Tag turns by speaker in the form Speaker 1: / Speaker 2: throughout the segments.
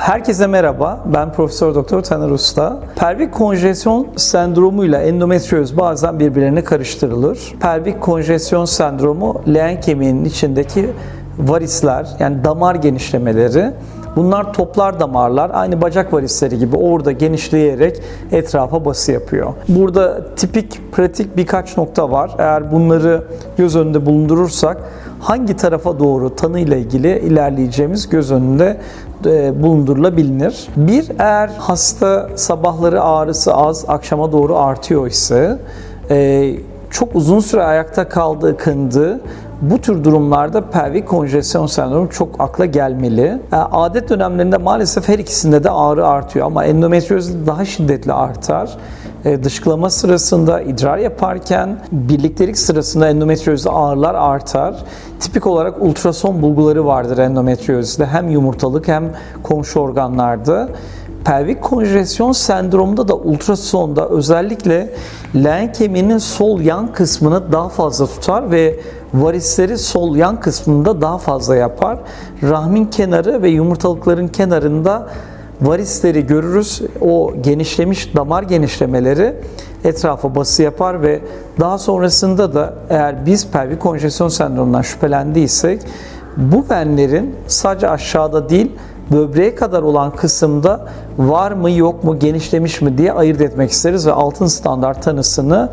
Speaker 1: Herkese merhaba. Ben Profesör Doktor Taner Usta. Pelvik konjesyon sendromuyla endometrioz bazen birbirlerine karıştırılır. Pelvik konjesyon sendromu leğen kemiğinin içindeki varisler yani damar genişlemeleri Bunlar toplar damarlar aynı bacak varisleri gibi orada genişleyerek etrafa bası yapıyor. Burada tipik pratik birkaç nokta var. Eğer bunları göz önünde bulundurursak hangi tarafa doğru tanı ile ilgili ilerleyeceğimiz göz önünde e, bulundurulabilir. Bir, eğer hasta sabahları ağrısı az, akşama doğru artıyor ise e, çok uzun süre ayakta kaldığı kındı bu tür durumlarda pelvik konjesyon sendromu çok akla gelmeli. E, Adet dönemlerinde maalesef her ikisinde de ağrı artıyor ama endometriozda daha şiddetli artar. E, Dışkılama sırasında idrar yaparken birliktelik sırasında endometriozda ağrılar artar. Tipik olarak ultrason bulguları vardır endometriozda hem yumurtalık hem komşu organlarda. Pelvik konjesyon sendromunda da ultrasonda özellikle leğen kemiğinin sol yan kısmını daha fazla tutar ve varisleri sol yan kısmında daha fazla yapar. Rahmin kenarı ve yumurtalıkların kenarında varisleri görürüz. O genişlemiş damar genişlemeleri etrafa bası yapar ve daha sonrasında da eğer biz pelvik konjesyon sendromundan şüphelendiysek bu venlerin sadece aşağıda değil böbreğe kadar olan kısımda var mı yok mu genişlemiş mi diye ayırt etmek isteriz ve altın standart tanısını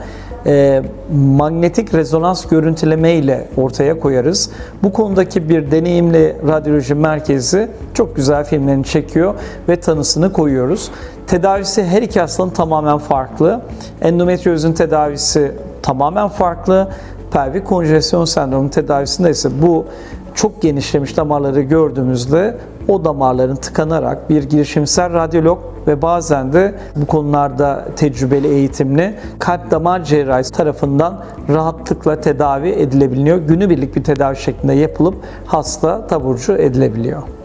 Speaker 1: e, manyetik rezonans görüntüleme ile ortaya koyarız. Bu konudaki bir deneyimli radyoloji merkezi çok güzel filmlerini çekiyor ve tanısını koyuyoruz. Tedavisi her iki hastanın tamamen farklı. Endometriozun tedavisi tamamen farklı. Pelvik konjesyon sendromu tedavisinde ise bu çok genişlemiş damarları gördüğümüzde o damarların tıkanarak bir girişimsel radyolog ve bazen de bu konularda tecrübeli eğitimli kalp damar cerrahisi tarafından rahatlıkla tedavi edilebiliyor. Günübirlik bir tedavi şeklinde yapılıp hasta taburcu edilebiliyor.